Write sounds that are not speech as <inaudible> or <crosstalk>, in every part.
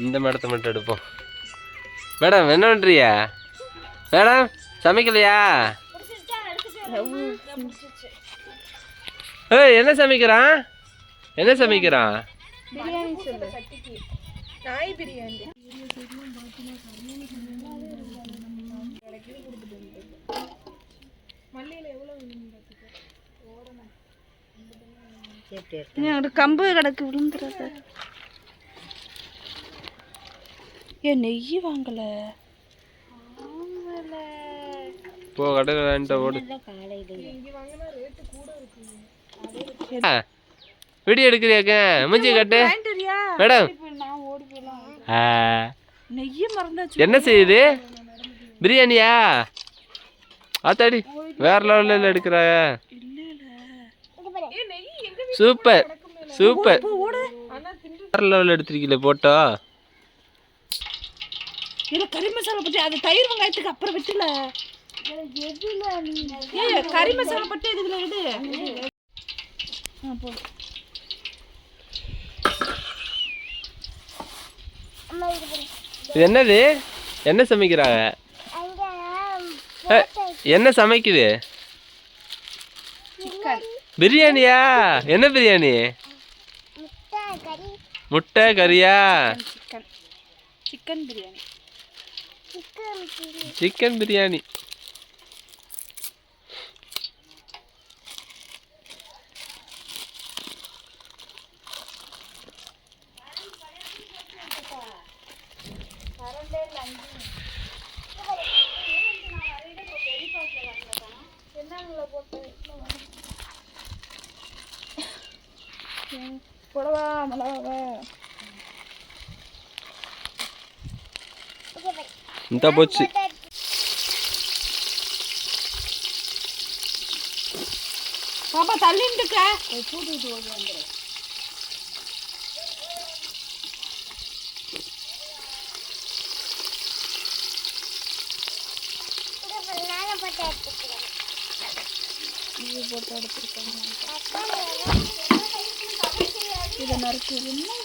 இந்த மேடத்தை மட்டும் எடுப்போம். மேடம் என்ன பண்ணுறியா மேடம் சமைக்கலையா? ஏய் என்ன சமைக்கிறான்? என்ன சமைக்கிறான்? நாய் பிரியாணி கம்பு கிடக்கு விழுந்துடுறது ஏன் நெய் வாங்கல? போ கடையில் வாங்கிட்டு ஓடு. வீடியோ எடுக்கிறியாக்க மூஞ்சி கட்டு. மேடம். என்ன செய்யுது? பிரியாணியா? ஆத்தாடி வேற லெவலில் எடுக்கிற. சூப்பர். சூப்பர். வேற லெவலில் எடுத்திருக்கீங்களே போட்டோ? இல்ல கறி மசாலா பட்டி அது தயிர் வெங்காயத்துக்கு அப்புறம் விட்டுல. ஏய் கறி மசாலா பட்டி இதுல போ. இது என்னது? என்ன சமைக்கிறாங்க? ஏ, என்ன சமைக்குது? சிக்கன். பிரியாணியா? என்ன பிரியாணி? முட்டை கறியா? Chicken. Chicken biryani. Chicken biryani புடவா இந்த போச்சு பாப்பா தள்ளிட்டுக்க இதை நறுக்கு என்னது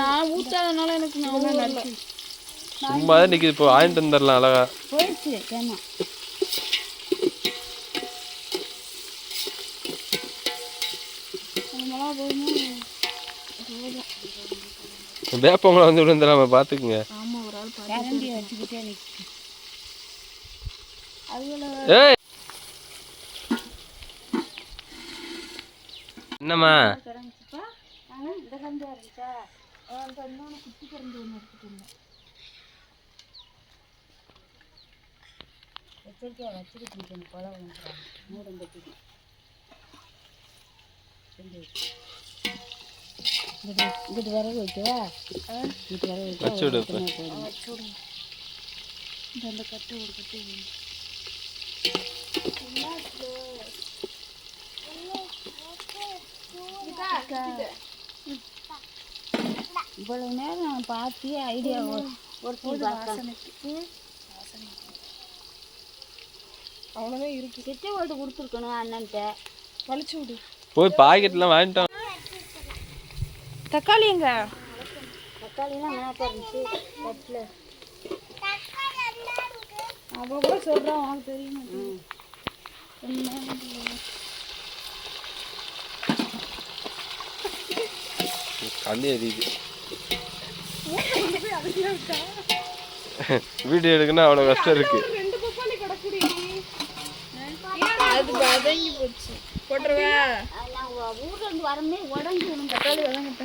நான் ஊத்தாதனால எனக்கு நான் நறுக்கு. சும்மா தான் நிற்கிது இப்போ வாங்கிட்டு வந்துடலாம் அழகா. போயிடுச்சு ஏமா வேப்பங்களை வந்து விழுந்துடாம பார்த்துக்குங்க. என்னம்மா? கிடந்துச்சுப்பா இந்த கண்டு இருந்துச்சா அந்த இன்னொன்று குட்டி கரண்டி ஒன்று எடுத்துட்டு இருந்தேன் எச்சரிக்கையாக வச்சுக்கிட்டு இருக்கேன் கொலை வந்துடுறாங்க மூடம் கட்டிட்டு இங்கிட்டு விறகு வைக்கவா இங்கிட்டு விறகு வைக்கவா வச்சு விடு இப்ப. வச்சு விடுங்க இந்த அந்த கட்டு ஒரு கட்டு வேணும். இவ்வளவு நேரம் நான் பார்த்து ஐடியா ஒரு வாசனைக்கு. அவ்வளோதான் இருக்கு. செட்டு ஓட்டு கொடுத்துருக்கணும் அண்ணன்ட்ட. வலிச்சு விடு. போய் பாக்கெட்லாம் வாங்கிட்டோம் தக்காளி எங்க? தக்காளிலாம் வேணாப்பா இருந்துச்சு. தட்டில். அவள் கூட சொல்கிறான் உனக்கு தெரியுமா? கண்ணி எரியுது. <laughs> வீடியோ எடுக்கணும் அவ்வளோ கஷ்டம் இருக்கு.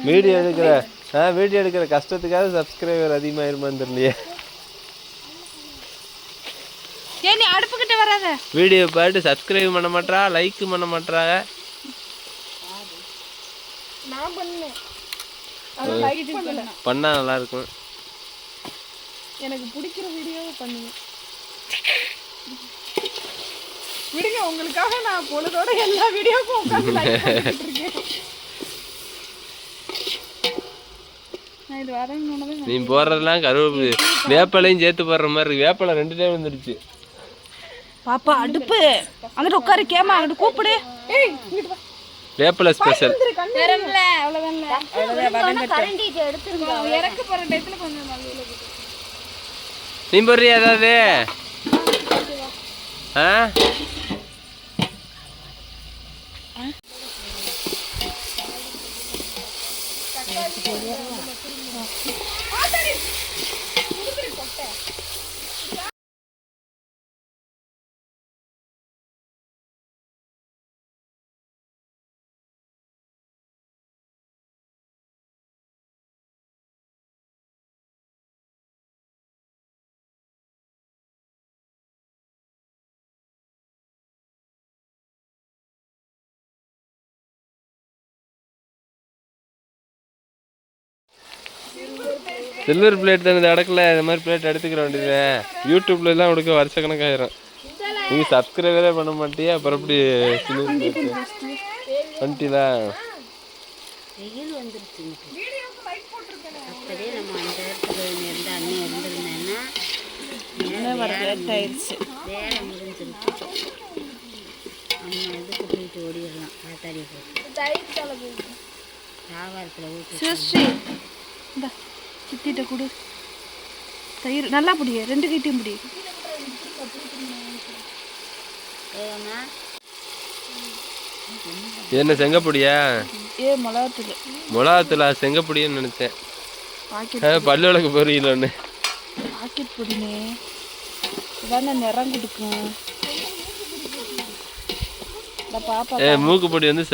வீடியோ எடுக்கிற ஆ வீடியோ எடுக்கிற கஷ்டத்துக்காக சப்ஸ்கிரைபர் அதிகமாயிருமான்னு தெரியலையே. ஏன் அடுப்பு கிட்ட வராத. வீடியோ பார்த்து சப்ஸ்கிரைப் பண்ண மாட்றா லைக் பண்ண மாட்றாங்க நான் பண்ணேன் பண்ணல. பண்ணா நல்லா இருக்கும் எனக்கு பிடிக்கிற வீடியோவை பண்ணுங்க. விடுங்க உங்களுக்காக நான் பொழுதோட எல்லா வீடியோக்கும் உட்காந்து இருக்கேன். நீ போடுறதெல்லாம் கருவேப்பு வேப்பலையும் சேர்த்து போடுற மாதிரி இருக்கு. வேப்பலை ரெண்டு டைம் வந்துருச்சு. பாப்பா அடுப்பு. அங்கிட்டு உட்காரு கேமா அங்கிட்டு கூப்பிடு. ஏய் இங்கிட்டு வா. வேப்பிலை ஸ்பெஷல் நீ போடுறியா ஏதாவது? ஆ? சில்வர் பிளேட் தானே அடக்கல. இந்த மாதிரி பிளேட் எடுத்துக்கிற வேண்டியது யூடியூப்ல எல்லாம் கொடுக்க வருஷ கணக்காயிரும் நீங்க சப்ஸ்கிரைபரே பண்ண மாட்டியே? அப்புறம் எப்படி சில்வர் பிளேட் போயிட்டு ஓடிடலாம்? காத்தாடியை போட்டு. சிவஸ்ரீ இந்த. சித்திட்ட கொடு. தயிர் நல்லா பிடி ரெண்டு கைட்டையும் பிடி. என்ன செங்கப்பொடியா? ஏ மிளகாத்தூள். மிளகாத்தூளா செங்கப்பொடின்னு நினைச்சேன். பல்லு விளக்கு பொரியலன்னு பாக்கெட் பொடினே. இதான நிறம் கொடுக்கும். ஏ மூக்கு பொடி வந்து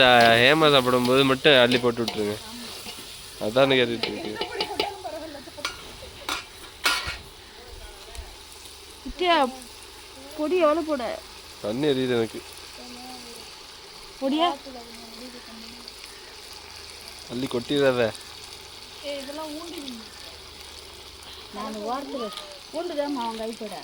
ஹேமா சாப்பிடும்போது மட்டும் அள்ளி போட்டு விட்டுருங்க. அதான் கேட்டுட்டு இருக்கு. பொடி எவ்வளோ போட? தண்ணி எரியுது எனக்கு. பொடியா? அள்ளி கொட்டிடாத நான் ஓரத்தில் பூண்டுதான் அவன் கைப்பட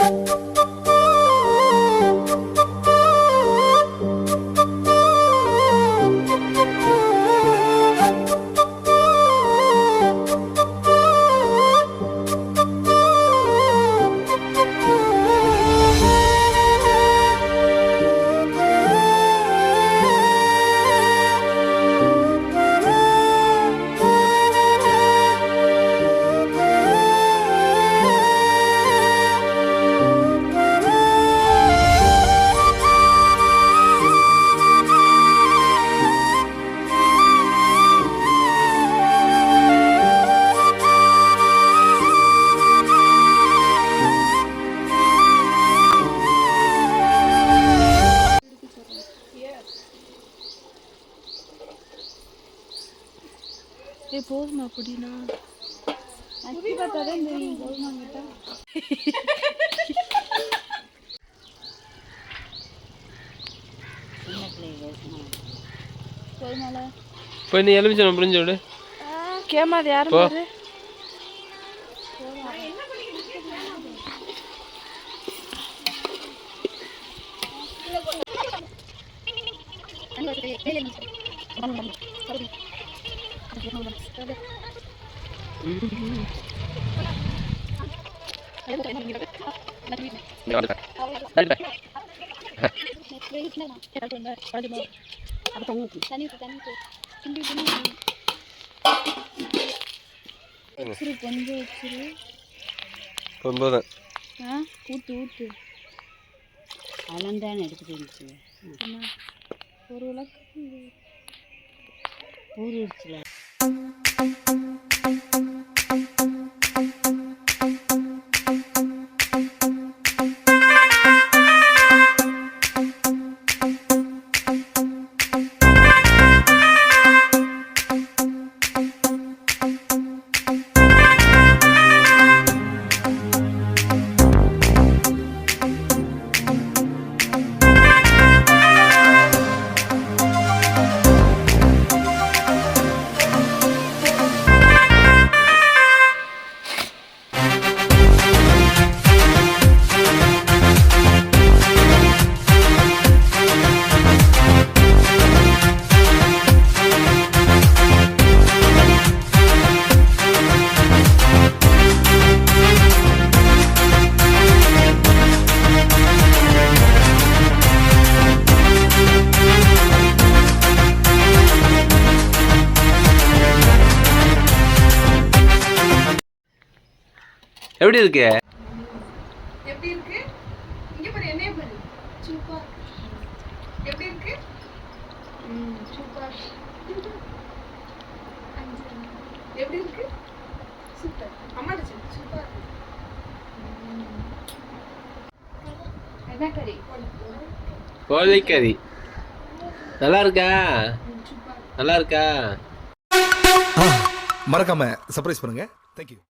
ஏ போதுமால போய் நீ எலுமிச்சம் புரிஞ்சு விடு கேமா அது யாரும் போ. பாரு வச்சிரு கொஞ்சம் வச்சிரு ஒன்பது ஆ ஊத்து ஊத்து அளந்தானே எடுத்துட்டு இருந்துச்சு அம்மா ஒரு விளக்கு ஊறிடுச்சுல எப்படி இருக்கு? எப்படி இருக்கு? இங்க பாரு என்னைய பாரு. சூப்பர் எப்படி இருக்கு? ம் சூப்பர் எப்படி இருக்கு? சூப்பர். அம்மாட்ட சொல்லு. சூப்பர் என்ன கறி? கோழிக்கறி. நல்லா இருக்கா? நல்லா இருக்கா? மறக்காம சர்ப்ரைஸ் பண்ணுங்க. தேங்க்யூ